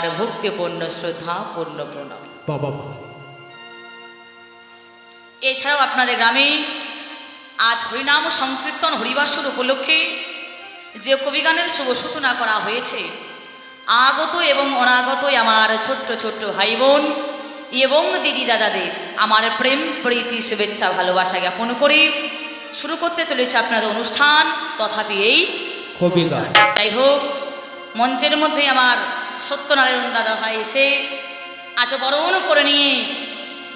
আমার ভক্তিপূর্ণ শ্রদ্ধা পূর্ণ প্রণাম। বাবা এছাড়াও আপনাদের গ্রামে আজ হরিনাম সংকীর্তন হরিবাসর উপলক্ষে যে কবিগানের শুভ সূচনা করা হয়েছে আগত এবং অনাগত আমার ছোট্ট ছোট্ট ভাই বোন এবং দিদি দাদাদের আমার প্রেম প্রীতি শুভেচ্ছা ভালোবাসা জ্ঞাপন করে শুরু করতে চলেছে আপনাদের অনুষ্ঠান তথাপি এই কবি গান যাই হোক মঞ্চের মধ্যে আমার সত্যনারায়ণ দাদা ভাই এসে আচরণ করে নিয়ে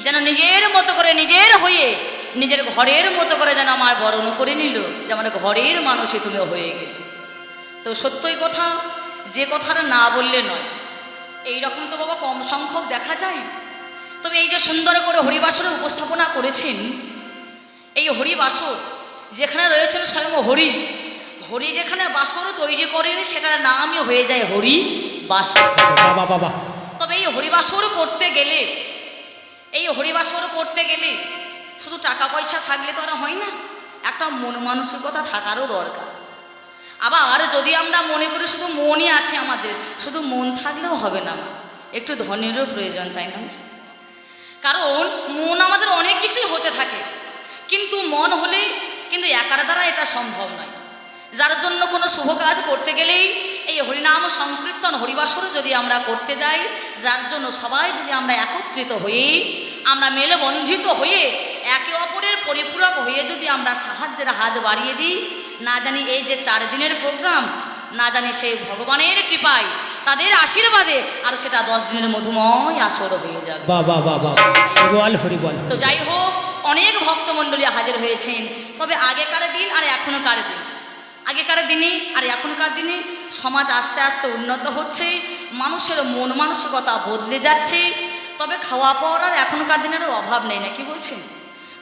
যেন নিজের মতো করে নিজের হয়ে, নিজের ঘরের মতো করে যেন আমার বরণ করে নিল যে আমার ঘরের মানুষই তুমি হয়ে গেলে। তো সত্যই কথা, যে কথাটা না বললে নয়। এই রকম তো বাবা কম সংখ্যক দেখা যায়। তবে এই যে সুন্দর করে হরিবাসরের উপস্থাপনা করেছেন, এই হরিবাসর যেখানে রয়েছেন স্বয়ং হরি হরি যেখানে বাসর তৈরি করেন সেটার নামই হয়ে যায় হরি বাসর। বাবা বাবা তবে এই হরিবাসর করতে গেলে এই হরিবাসর করতে গেলে শুধু টাকা পয়সা থাকলে তো আর হয় না একটা মন মানসিকতা থাকারও দরকার। আবার যদি আমরা মনে করি শুধু মনই আছে আমাদের শুধু মন থাকলেও হবে না একটু ধনেরও প্রয়োজন তাই না কারণ মন আমাদের অনেক কিছুই হতে থাকে কিন্তু মন হলে কিন্তু একার দ্বারা এটা সম্ভব নয়। যার জন্য কোনো শুভ কাজ করতে গেলেই এই হরিনাম সংকীর্তন হরিবাসর যদি আমরা করতে যাই যার জন্য সবাই যদি আমরা একত্রিত হয়ে আমরা মেলে বন্ধিত হয়ে একে অপরের পরিপূরক হয়ে যদি আমরা সাহায্যের হাত বাড়িয়ে দিই না জানি এই যে চার দিনের প্রোগ্রাম না জানি সেই ভগবানের কৃপায় তাদের আশীর্বাদে আর সেটা দশ দিনের মধুময় আসর হয়ে যাবে। বাবা তো যাই হোক অনেক ভক্তমণ্ডলী হাজির হয়েছেন তবে আগেকার দিন আর এখনকার দিন। আগেকার দিনে আর এখনকার দিনে সমাজ আস্তে আস্তে উন্নত হচ্ছে, মানুষের মন মানসিকতা বদলে যাচ্ছে, তবে খাওয়া পাওয়ার আর এখনকার দিনেরও অভাব নেই না কি বলছেন?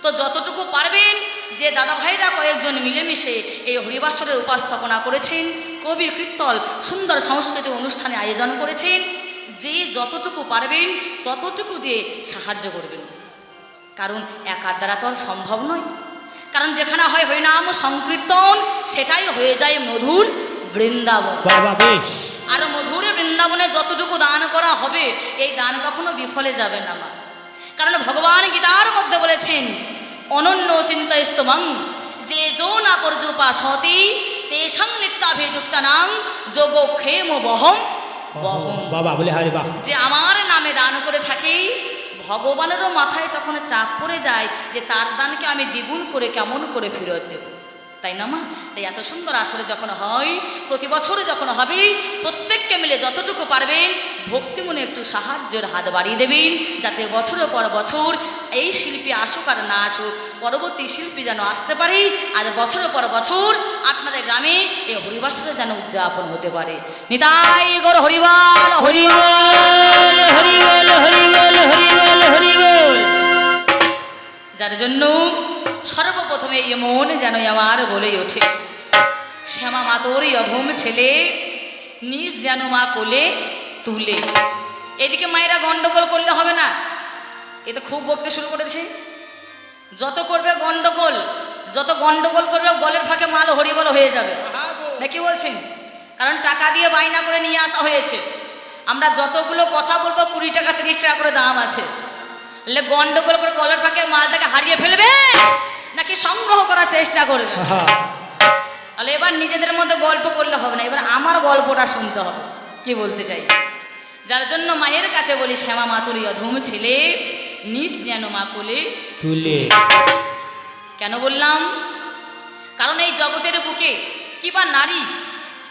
তো যতটুকু পারবেন, যে দাদা ভাইরা কয়েকজন মিলেমিশে এই হরিবাসরের উপস্থাপনা করেছেন, কবি কীর্তল সুন্দর সাংস্কৃতিক অনুষ্ঠানে আয়োজন করেছেন, যে যতটুকু পারবেন, ততটুকু দিয়ে সাহায্য করবেন। কারণ একার দ্বারা তো আর সম্ভব নয়। কারণ যেখানে হয় হরিনাম সংকীর্তন সেটাই হয়ে যায় মধুর বৃন্দাবন। আর মধুর বৃন্দাবনে যতটুকু দান করা হবে এই দান কখনো বিফলে যাবে না মা। কারণ ভগবান গীতার মধ্যে বলেছেন অনন্য চিন্তা স্তমং যে যো না পর্যুপা সতি তেসং নিত্যাভিযুক্তানাং যোগ ক্ষেম বহম। বহম বাবা বলে যে আমার নামে দান করে থাকি ভগবানেরও মাথায় তখন চাপ পড়ে যায় যে তার দানকে আমি দ্বিগুণ করে কেমন করে ফেরত দেব। তাই না মা? তাই এত সুন্দর আসরে যখন হয়, প্রতি বছরে যখন হবে, প্রত্যেককে মিলে যতটুকু পারবেন, ভক্তি মনে একটু সাহায্যের হাত বাড়িয়ে দেবেন, যাতে বছরের পর বছর এই শিল্পী আসুক আর না আসুক, পরবর্তী শিল্পী যেন আসতে পারে, আর বছরের পর বছর আপনাদের গ্রামে এই হরিবাসরে যেন উদযাপন হতে পারে। নিতাই গর হরিবাল হরি হরি বল হরি বল হরি বল হরি বল যার জন্য সর্বপ্রথমে এই মন যেন আমার বলে ওঠে। শ্যামা মা তোর এই অধম ছেলে, নিজ যেন মা কোলে তুলে। এদিকে মায়েরা গন্ডগোল করলে হবে না। এ তো খুব বকতে শুরু করেছে। যত করবে গন্ডগোল, যত গন্ডগোল করবে গলের ফাঁকে মাল হরিবল হয়ে যাবে। না কি বলছেন? কারণ টাকা দিয়ে বাইনা করে নিয়ে আসা হয়েছে। আমরা যতগুলো কথা বলব কুড়ি টাকা, তিরিশ টাকা করে দাম আছে। গন্ডগোল করে গলের ফাঁকে মালটাকে হারিয়ে ফেলবে? নাকি সংগ্রহ করার চেষ্টা করবে? তাহলে এবার নিজেদের মধ্যে গল্প করলে হবে না এবার আমার গল্পটা শুনতে হবে কি বলতে চাইছি? যার জন্য মায়ের কাছে বলি শ্যামা মাতুরি অধম ছেলে নিজ যেন মা কোলে তুলে। কেন বললাম? কারণ এই জগতের বুকে কি বা নারী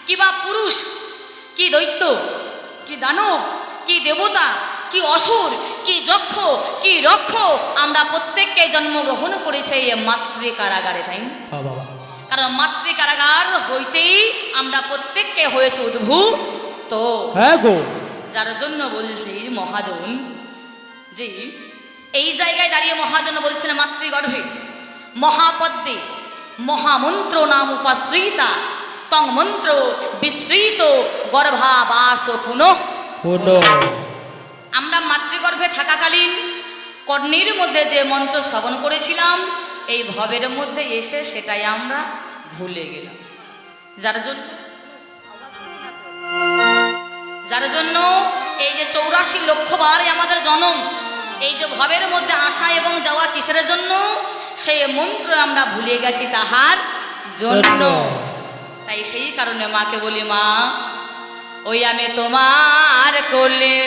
কি বা পুরুষ কি দৈত্য কি দানব কি দেবতা কি অসুর কি যক্ষ কি রক্ষ? আমরা প্রত্যেককে জন্মগ্রহণ করেছি এই মাতৃ কারাগারে তাই হ্যাঁ কারণ মাতৃ কারাগার হইতেই আমরা প্রত্যেককে হয়েছে উদ্ভূত। তো হ্যাঁ যার জন্য বলছি মহাজন যে এই জায়গায় দাঁড়িয়ে মহাজন বলছেন মাতৃগর্ভে মহাপদ্মে মহামন্ত্র নাম উপাশ্রিতা তং মন্ত্র বিস্মৃত গর্ভাবাস পুনঃ। আমরা মাতৃগর্ভে থাকাকালীন কর্ণীর মধ্যে যে মন্ত্র শ্রবণ করেছিলাম এই ভবের মধ্যে এসে সেটাই আমরা ভুলে গেলাম যার জন্য যার জন্য এই যে চৌরাশি লক্ষ বারে আমাদের জনম এই যে ভবের মধ্যে আসা এবং যাওয়া কিসের জন্য সেই মন্ত্র আমরা ভুলে গেছি তাহার জন্য। তাই সেই কারণে মাকে বলি মা ওই আমি তোমার কোলে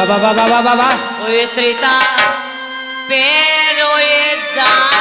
বাবা বাবা বাবা বাবা। ওই ত্রিতা পেরোয়ে জালা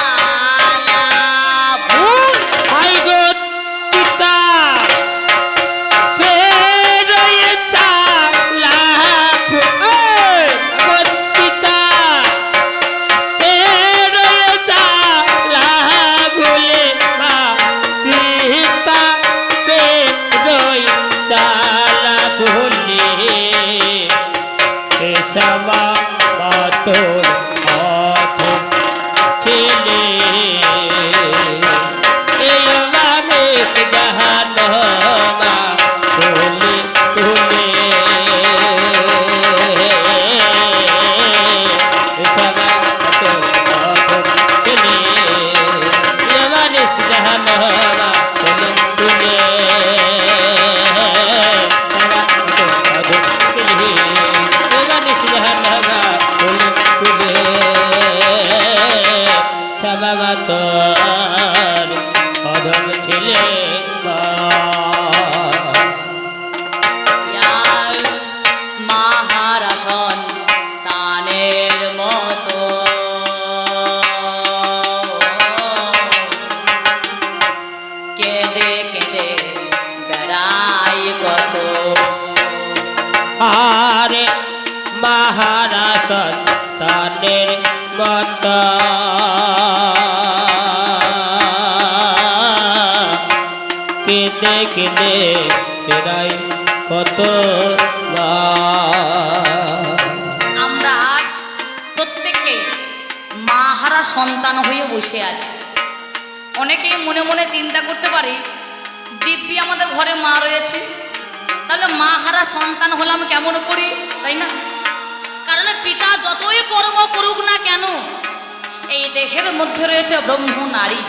সন্তানের মত কেঁদে কেঁদে তেরাই কত আমরা আজ প্রত্যেককে মাহারা সন্তান হয়ে বসে আছি। অনেকেই মনে মনে চিন্তা করতে পারে, দিব্যি আমাদের ঘরে মা রয়েছে। তাহলে মা হারা সন্তান হলাম কেমন করি, তাই না? পিতা যতই কর্ম করুক না কেন, এই দেহের মধ্যে রয়েছে ব্রহ্ম নারী।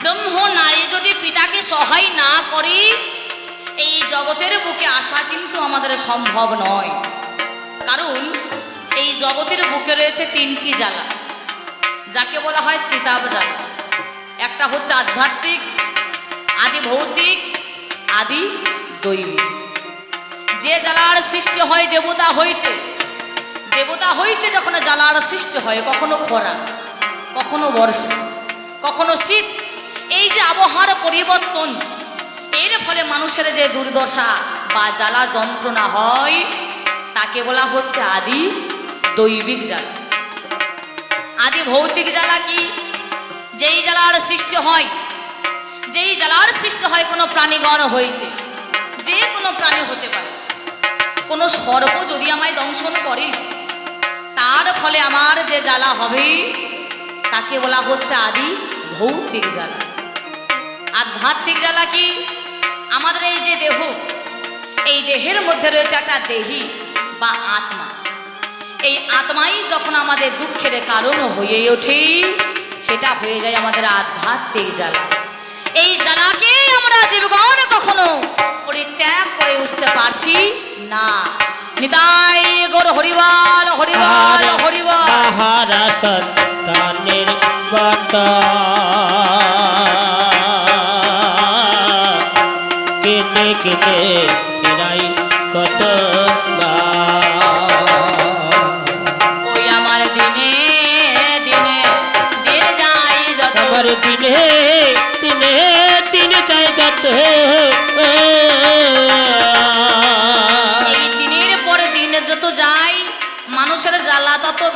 ব্রহ্ম নারী যদি পিতাকে সহায় না করি, এই জগতের বুকে আসা কিন্তু আমাদের সম্ভব নয়। কারণ, এই জগতের বুকে রয়েছে তিনটি জ্বালা, যাকে বলা হয় ত্রিতাব জ্বালা। একটা হচ্ছে আধ্যাত্মিক, আদি ভৌতিক, আদি দৈবিক যে জ্বালার সৃষ্টি হয় দেবতা হইতে দেবতা হইতে যখন জ্বালার সৃষ্টি হয়, কখনো খরা, কখনো বর্ষা, কখনো শীত, এই যে আবহাওয়ার পরিবর্তন, এর ফলে মানুষের যে দুর্দশা বা জ্বালা যন্ত্রণা হয়, তাকে বলা হচ্ছে আদি দৈবিক জ্বালা। আদি ভৌতিক জ্বালা কি? যেই জ্বালার সৃষ্টি হয়, যেই জ্বালার সৃষ্টি হয় কোনো প্রাণীগণ হইতে, যে কোনো প্রাণী হতে পারে। কোনো সর্প যদি আমায় দংশন করে তার ফলে আমার যে জ্বালা হবে, তাকে বলা হচ্ছে আদি ভৌতিক জ্বালা। আধ্যাত্মিক জ্বালা কি? আমাদের এই যে দেহ, এই দেহের মধ্যে রয়েছে একটা দেহি বা আত্মা। এই আত্মাই যখন আমাদের দুঃখের কারণ হয়ে ওঠে, সেটা হয়ে যায় আমাদের আধ্যাত্মিক জ্বালা। এই জ্বালাকে আমরা জীবগণ কখনো পরিত্যাগ করে উঠতে পারছি না। নিতাই গৌর হরিবাল হরিবাল হরিবাল। মহারা সন্তানের মত কেটে কেটে এরাই কত ওই আমার দিনে দিনে দিন যাই যত। দিনে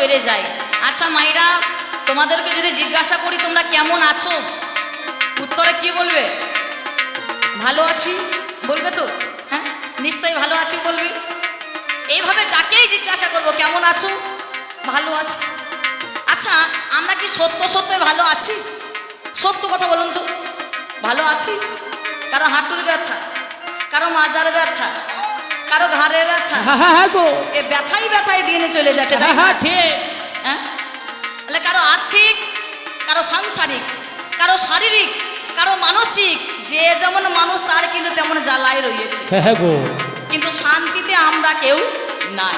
বেড়ে যায়। আচ্ছা মাইরা তোমাদেরকে যদি জিজ্ঞাসা করি তোমরা কেমন আছো? উত্তরে কি বলবে? ভালো আছি, বলবে তো? হ্যাঁ নিশ্চয়ই ভালো আছি বলবি। এইভাবে যাকেই জিজ্ঞাসা করব, কেমন আছো? ভালো আছি। আচ্ছা আমরা কি সত্য সত্যই ভালো আছি? সত্য কথা বলুন তো। ভালো আছি? কারও হাঁটুর ব্যথা কারও মাজার ব্যথা কারও ঘাড়ে ব্যথা? হ্যাঁ হ্যাঁ হ্যাঁ গো। এ ব্যথাই ব্যথাই দিনে চলে যাচ্ছে হ্যাঁ হ্যাঁ ঠিক। হ্যাঁ? তাহলে কারও আর্থিক কারও সাংসারিক কারও শারীরিক কারও মানসিক যে যেমন মানুষ তার কিন্তু তেমন জ্বালাই রয়েছে। হ্যাঁ গো। কিন্তু শান্তিতে আমরা কেউ নাই।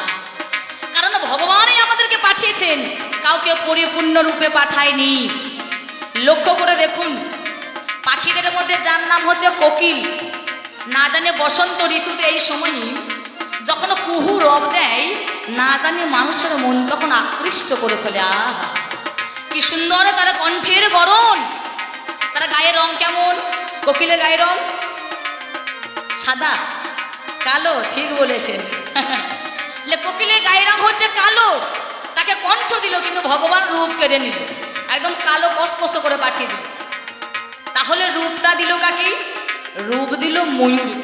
কারণ ভগবানই আমাদেরকে পাঠিয়েছেন কাউকে পরিপূর্ণ রূপে পাঠায়নি। লক্ষ্য করে দেখুন পাখিদের মধ্যে যার নাম হচ্ছে কোকিল। না জানে বসন্ত ঋতুতে এই সময়ই যখন কুহু রব দেয়, না জানে মানুষের মন তখন আকৃষ্ট করে ফেলে। আহা, কি সুন্দর তার কণ্ঠের গরণ তার গায়ের রং কেমন? কোকিলের গায়ের রং? সাদা? কালো? ঠিক বলেছেন। কোকিলের গায়ের রং হচ্ছে কালো। তাকে কণ্ঠ দিল, কিন্তু ভগবান রূপ কেড়ে নিল। একদম কালো কসকস করে পাঠিয়ে দিল। তাহলে রূপটা দিল কাকে? রূপ দিল ময়ূর।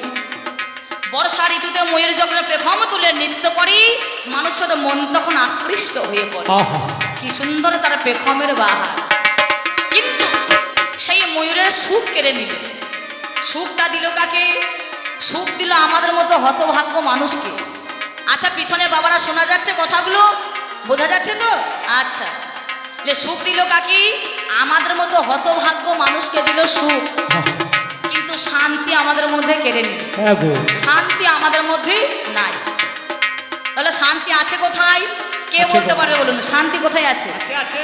বর্ষা ঋতুতে ময়ূর যখন পেখম তুলে নৃত্য করি মানুষের মন তখন আকৃষ্ট হয়ে পড়ে। কি সুন্দর তার পেখমের বাহার। কিন্তু সেই ময়ূরের সুখ কেড়ে নিল। সুখটা দিল কাকে? সুখ দিল আমাদের মতো হতভাগ্য মানুষকে। আচ্ছা পিছনে বাবারা শোনা যাচ্ছে কথাগুলো? বোঝা যাচ্ছে তো? আচ্ছা। যে সুখ দিল কাকি? আমাদের মতো হতভাগ্য মানুষকে দিল সুখ। কিন্তু শান্তি আমাদের মধ্যে কেড়ে নিল হ্যাঁ শান্তি আমাদের মধ্যে নাই। তাহলে শান্তি আছে কোথায়? কে বলতে কোথায়? পারে বলুন শান্তি কোথায় আছে? আছে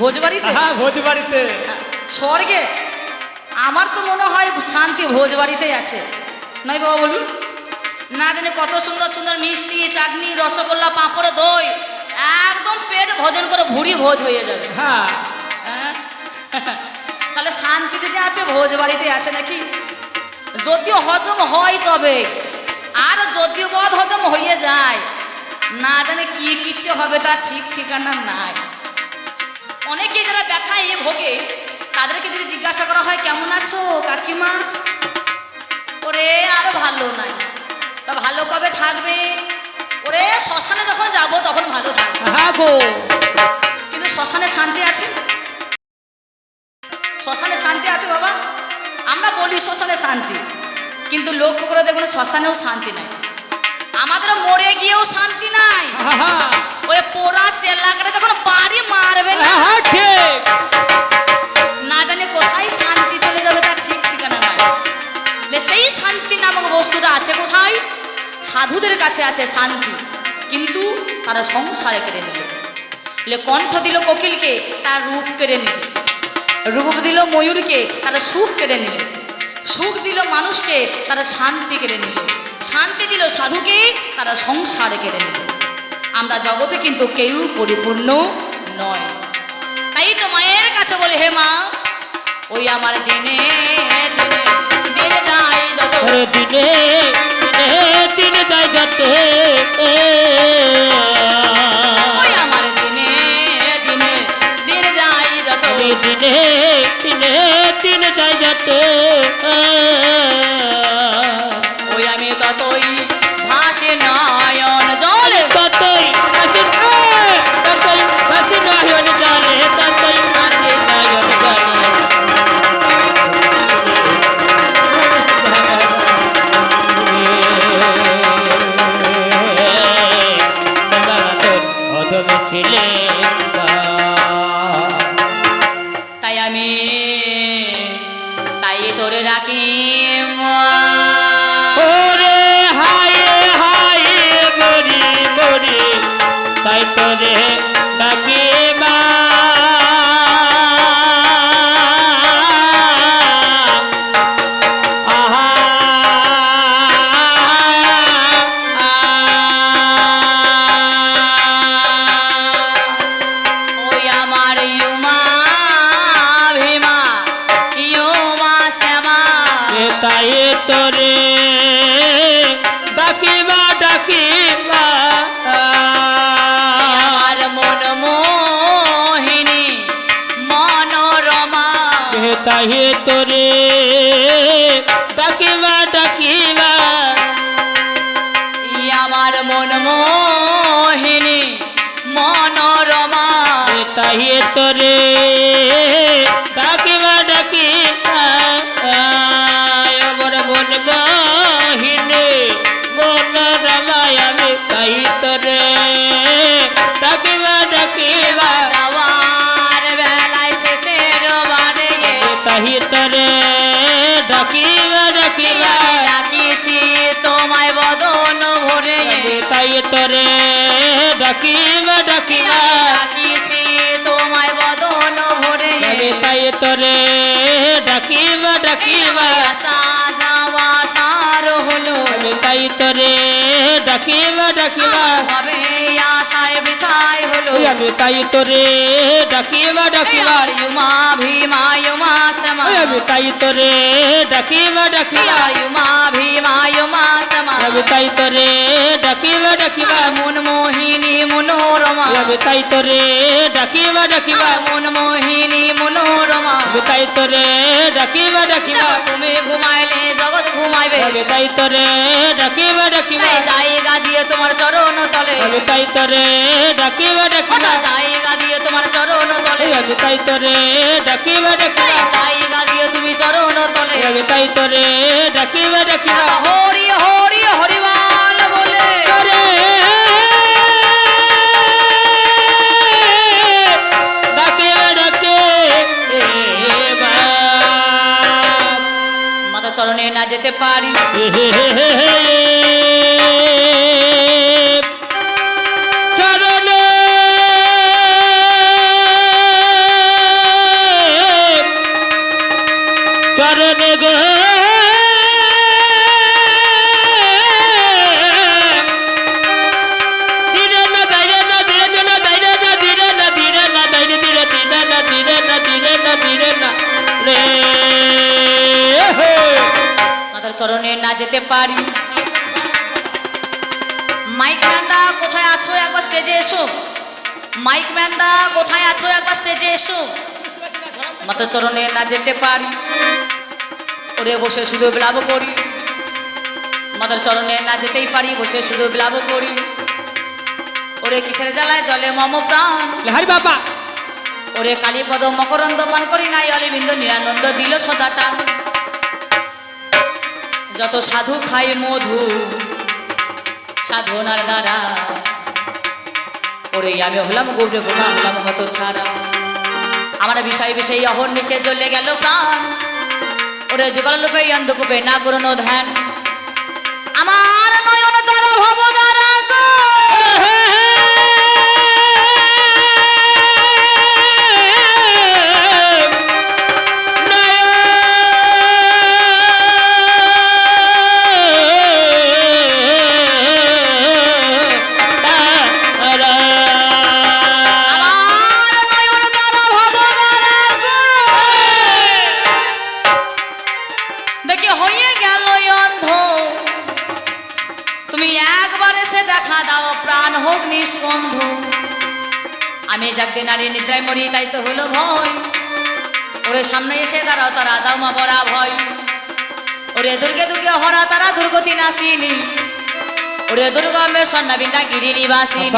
ভোজবাড়িতে? হ্যাঁ ভোজ হ্যাঁ, স্বর্গে? আমার তো মনে হয় শান্তি ভোজবাড়িতেই আছে। নয় বাবা বলুন। না জানি কত সুন্দর সুন্দর মিষ্টি চাটনি রসগোল্লা পাঁপড় দই একদম পেট ভোজন করে ভুড়ি ভোজ হয়ে যাবে। হ্যাঁ। হ্যাঁ? তাহলে শান্তি যদি আছে ভোজ বাড়িতে আছে নাকি? যদিও হজম হয় তবে আর যদিও বদ হজম হয়ে যায় না জানে কি কিতে হবে তার ঠিক ঠিকানা নাই। অনেকে যারা ব্যথায় ভোগে তাদেরকে যদি জিজ্ঞাসা করা হয় কেমন আছো কাকিমা? ওরে আর ভালো নাই। তা ভালো কবে থাকবে? ওরে শ্মশানে যখন যাব তখন ভালো থাকবে। কিন্তু শ্মশানে শান্তি আছে? শ্মশানে শান্তি আছে বাবা? আমরা বলি শ্মশানে শান্তি কিন্তু লক্ষ্য করে দেখুন শ্মশানেও শান্তি নাই। আমাদের মরে গিয়েও শান্তি নাই। ওই পোড়া চেল্লাকে যখন বাড়ি মারবে না ঠিক। না জানে কোথায় শান্তি চলে যাবে তার ঠিক ঠিকানা নাই। সেই শান্তি নামক বস্তুটা আছে কোথায়? সাধুদের কাছে আছে শান্তি কিন্তু তারা সংসারে কেড়ে নিল কণ্ঠ দিল কোকিলকে তার রূপ কেড়ে নিল। রূপ দিল ময়ূরকে তারা সুখ কেড়ে নিল। সুখ দিল মানুষকে, তারা শান্তি কেড়ে নিল। শান্তি দিল সাধুকে, তারা সংসারে কেড়ে নিল। আমরা জগতে কিন্তু কেউ পরিপূর্ণ নয়। তাই তো মায়ের কাছে বলে, হে মা, ওই আমার দিনে দিনে, দিন যায় যত দিনে দিনে চাহিয়ে তরে। ডাকিবা ডাকি আমার মন বাহিনে মন রাগায় আমি তাই তোরে। ডাকিবা ডাকিবা বেলায় শেষের মানে তাহি তোরে। ডাকিবা ডাকিবা ডাকিছি তোমায় বদন ভরে। তাই তোরে। ডাকিবা ডাকিবা ডাকিছি আমি তাই তোরে ডাকিবা ডাকিবা। সাজা সারো। হলো তাই তোরে ডাকিবা ডাকিবা। হবে আশায় বৃথায় হলো। আমি তাই তোরে ডাকিবা ডাকিবা। আর ইউমা ভীমা ইউমা সমা আমি তাই তোরে ডাকিবা ডাকিবা। আর ইউমা ভীমা ইউমা সমা আমি তাই তোরে ডাকিবা ডাকিবা। মন মোহিনী মনোরমা। আমি তাই তোরে ডাকিবা ডাকিবা। মন মোহিনী মনোরমা। আমি তাই তোরে ডাকিবা ডাকিবা। তুমি ঘুমাইলে জগৎ ঘুমাইবে। আমি তাই তোরে ডাকিবা ডাকিবা। জায়গা দিয়ে তোমার চরণ তলে? আমি তাই তোরে ডাকিবা ডাকিবা। জায়গা দিয়ে তোমার চরণ তলে? আমি তাই তোরে ডাকিবা ডাকিবা। জায়গা দিয়ে তুমি চরণ তলে? আমি তাই তোরে ডাকিবা ডাকিবা। হরি হরি হরিবাল যেতে পারি। ধীরে চরণে না যেতে পারি। মাইক ম্যানদা কোথায় আছো? একবার স্টেজে এসো। মাইক ম্যানদা কোথায় আছো? একবার স্টেজে এসো। মাতার চরণে না যেতে পারি। ওরে বসে শুধু বিলাপ করি। মাতার চরণে না যেতেই পারি বসে শুধু বিলাপ করি। ওরে কিসের জ্বালায় জলে মম প্রাণ? হরি বাবা! ওরে কালীপদ মকরন্দ পান করি নাই অলিবিন্দ নিরানন্দ দিল সদাটা। যত সাধু খায় মধু, সাধনার দ্বারা। ওরে, আমি হলাম গৌরে বোমা হলাম হত ছাড়া আমার বিষয় বিষয় অহর নিষে চলে গেল প্রাণ। ওরে যুগল গল্পে অন্ধকূপে না করুন ধ্যান। আমার নয়ন তারা ভব যাকে নারী নিদ্রায় মরি তাই তো হলো ভয়। ওরে সামনে এসে দাঁড়াও তারা দাও মা বরা ভয়। ওরে দুর্গে দুর্গে হরা তারা দুর্গতি নাসিনী। ওরে দুর্গা মে সন্নাবিন্দা গিরি নিবাসিনী।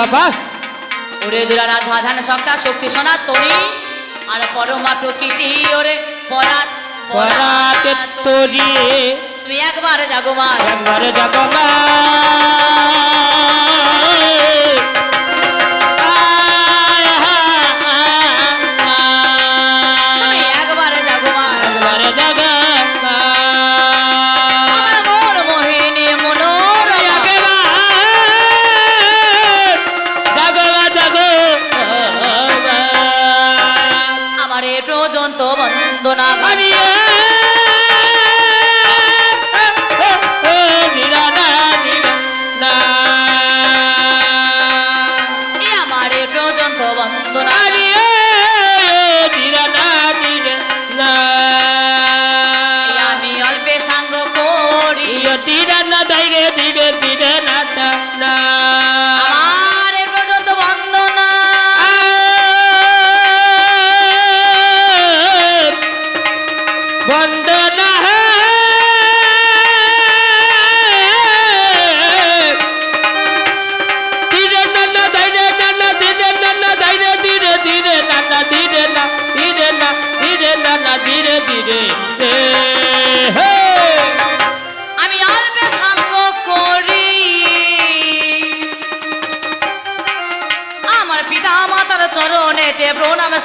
ওরে দুরা রাধা ধান সক্তা শক্তি সোনা তরি আর পরমা প্রকৃতি ওরে পরাত পরাতে তরিয়ে তুমি একবার জাগো মা। একবার যাব মা। করি আমার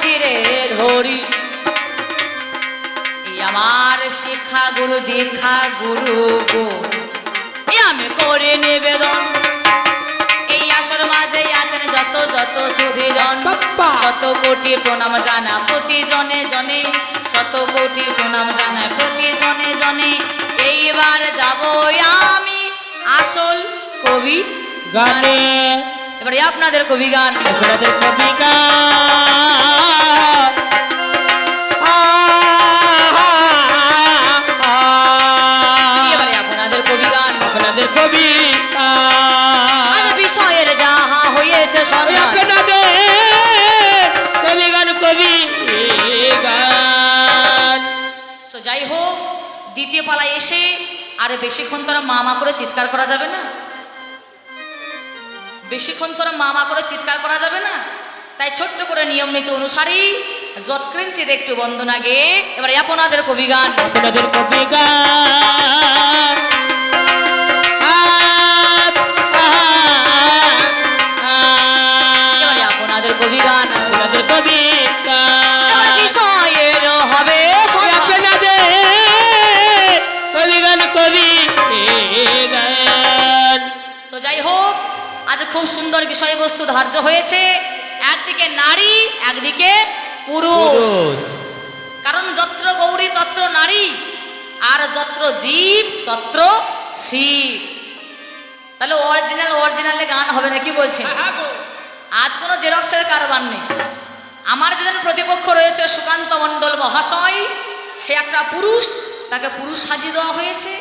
শিরে ধরি আমার শিক্ষা গুরু দীক্ষা গুরু গো। আমি করে নিবেদন। এই আসর মাঝে আছেন যত যত সুধীজন। শত কোটি প্রণাম জানা প্রতি জনে। জনে শত কোটি প্রণাম জানা প্রতি জনে জনে। এইবার যাব আমি আসল কবি গানে। এবারে আপনাদের কবি গান। আপনাদের কবিতা এবারে আপনাদের কবি গান। আপনাদের কবিতা আজ বিষয়ের যাহা হয়েছে সন্ধান। আপনাদের কবি গান কবি গান। তো যাই হোক দ্বিতীয় পালায় এসে আর বেশিক্ষণ তোরা মামা করে চিৎকার করা যাবে না। বেশিক্ষণ তোরা মামা করে চিৎকার করা যাবে না? তাই ছোট্ট করে নিয়ম নীতি অনুসারেই যৎক্রিঞ্চিত একটু বন্দনা গে এবার আপনাদের কবি গান। আপনাদের কবি গান। বিষয়বস্তু ধার্য হয়েছে। একদিকে নারী একদিকে পুরুষ। কারণ যত্র গৌরী তত্র নারী। আর যত্র জীব তত্র শিব। তাহলে অরিজিনাল অরিজিনালে গান হবে না কি বলছেন? আজ কোনো জেরক্সের কারবার নেই। আমার যেজন প্রতিপক্ষ রয়েছে সুকান্ত মণ্ডল মহাশয় সে একটা পুরুষ তাকে পুরুষ সাজিয়ে দেওয়া হয়েছে।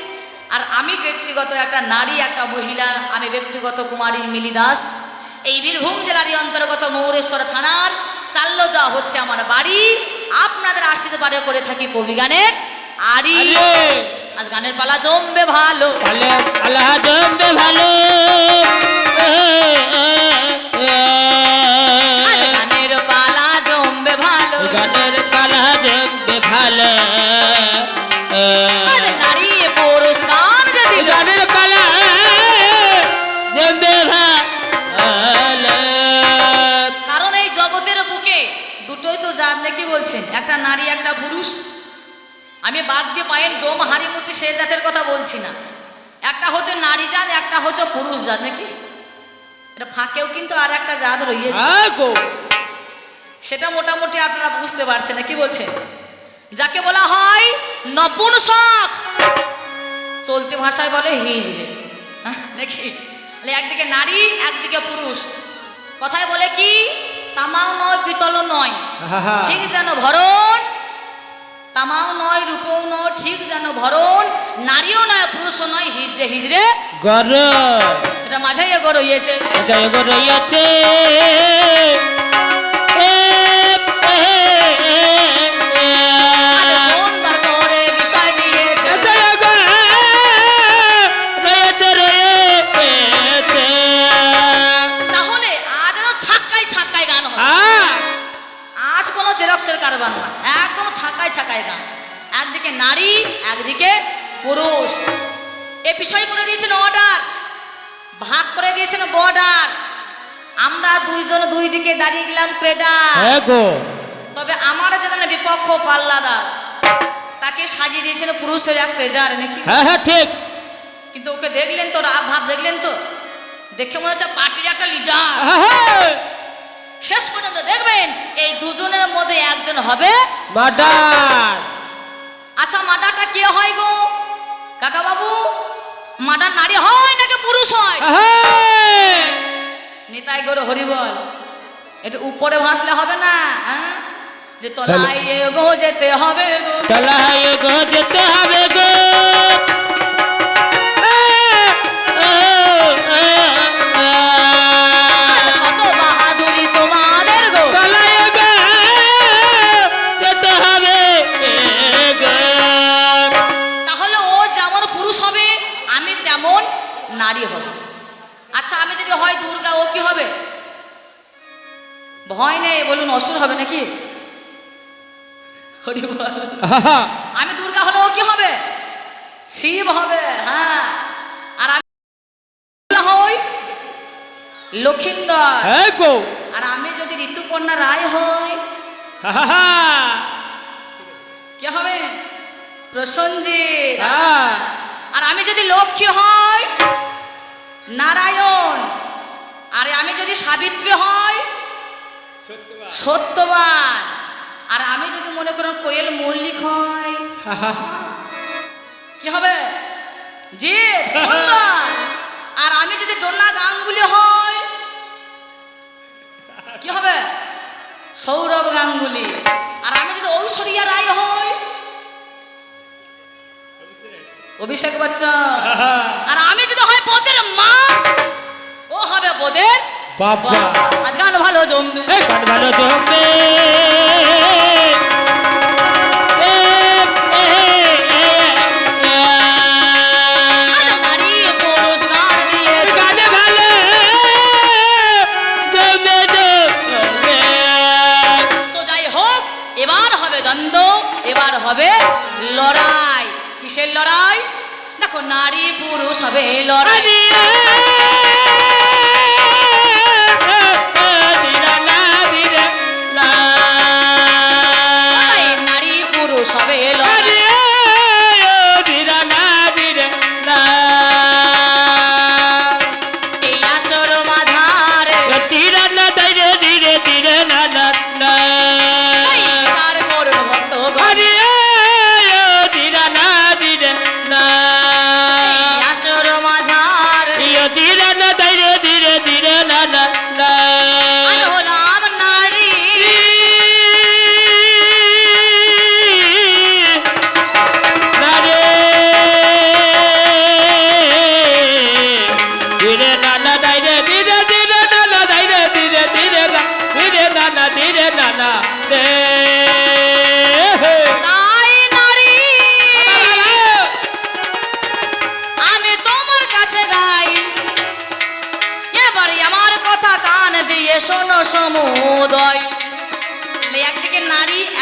আর আমি ব্যক্তিগত একটা নারী একটা মহিলা আমি ব্যক্তিগত কুমারী মিলি দাস এই বীরভূম জেলারই অন্তর্গত মৌরেশ্বর থানার চাল্য যাওয়া হচ্ছে আমার বাড়ি। আপনাদের আশীর্বাদে করে থাকি কবি গানের আরি। আজ গানের পালা জমবে ভালো। জমবে ভালো। গানের পালা জমবে ভালো। গানের পালা জমবে ভালো। বলছেন একটা নারী একটা পুরুষ আমি বাদ দিয়ে পায়ের ডোম হাড়ি মুচি সে জাতের কথা বলছি না। একটা হচ্ছে নারী জাত একটা হচ্ছে পুরুষ জাত নাকি? এটা ফাঁকেও কিন্তু আর একটা জাত রয়েছে। সেটা মোটামুটি আপনারা বুঝতে পারছেন না কি বলছেন? যাকে বলা হয় নপুংসক। চলতি ভাষায় বলে হিজড়ে। হ্যাঁ, দেখি একদিকে নারী একদিকে পুরুষ। কথায় বলে কি? তামাও নয় পিতল নয়। ঠিক যেন ভরণ তামাও নয় রূপও নয় ঠিক যেন ভরণ নারীও নয় পুরুষও নয় হিজড়ে হিজড়ে। গর। এটা মাঝাইয়া গর রয়েছে মাঝাইয়া গর রইয়াছে কারবার না একদম ছাকায় ছাকায় গান। একদিকে নারী একদিকে পুরুষ। এ বিষয় করে দিয়েছেন অর্ডার ভাগ করে দিয়েছেন বর্ডার আমরা দুইজন দুই দিকে দাঁড়িয়ে গেলাম প্রেডার হ্যাঁ তবে আমার যেন বিপক্ষ পাল্লাদার তাকে সাজিয়ে দিয়েছেন পুরুষের এক প্রেডার নাকি? হ্যাঁ হ্যাঁ ঠিক। কিন্তু ওকে দেখলেন তো রাগ ভাব দেখলেন তো? দেখে মনে হচ্ছে পার্টির একটা লিডার শেষ পর্যন্ত দেখবেন এই দুজনের মধ্যে একজন হবে মাডার আচ্ছা মাদারটা কে হয় গো? কাকা বাবু মাদার নারী হয় নাকি পুরুষ হয়? নিতাই গরু হরি বল একটু উপরে ভাসলে হবে না হ্যাঁ? তলায় গো যেতে হবে গো। তলায় গো যেতে হবে গো। আমি নারী হব। আচ্ছা আমি যদি হয় দুর্গা ও কি হবে? ভয় নেই বলুন অসুর হবে নাকি? হরি আমি দুর্গা হলে ও কি হবে? শিব হবে হ্যাঁ। আর আমি হই লক্ষিন্দর। হ্যাঁ আর আমি যদি ঋতুপর্ণা রায় হই কে হবে? প্রসঞ্জিৎ। হ্যাঁ। আর আমি যদি লক্ষ্মী হয়, নারায়ণ। আর আমি যদি সাবিত্রী হয়, সত্যবান। আর আমি যদি মনে করেন কোয়েল মল্লিক হয়, কি হবে? জি সুন্দর আর আমি যদি ডোনা গাঙ্গুলি হয়, কি হবে? সৌরভ গাঙ্গুলি। আর আমি যদি ঐশ্বরিয়া রায় হই অভিষেক বচ্চন। আর আমি যদি হয় বোধের মা ও হবে বোধের বাবা। আজ গান ভালো জমবে। এই গান ভালো জমবে। পুরুষ হবে লড়াই।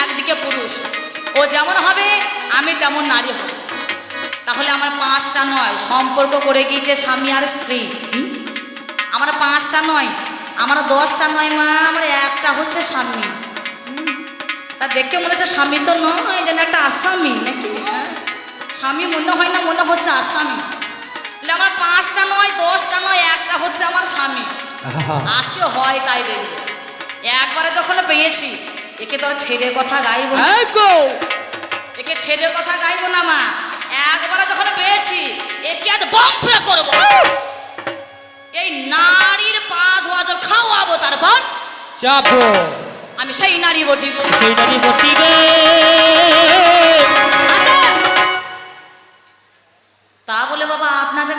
একদিকে পুরুষ। ও যেমন হবে আমি তেমন নারী হব। তাহলে আমার পাঁচটা নয় সম্পর্ক করে গিয়েছে স্বামী আর স্ত্রী। আমার পাঁচটা নয় আমার দশটা নয় মা আমার একটা হচ্ছে স্বামী। তা দেখে মনে হচ্ছে স্বামী তো নয় যেন একটা আসামি নাকি হ্যাঁ? স্বামী মনে হয় না মনে হচ্ছে আসামি। তাহলে আমার পাঁচটা নয় দশটা নয় একটা হচ্ছে আমার স্বামী। আজকে হয় তাই দেখবে। একবারে যখন পেয়েছি একে তোর ছেলের কথা গাইব হ্যাঁ একে ছেলের কথা গাইব না মা। একবার যখন পেয়েছি একে আজ বম্পে করব। এই নারীর পা ধোয়া জল খাওয়াবো তারপর যাব। আমি সেই নারী বটিব। সেই নারী বটিব। তা বলে বাবা আপনাদের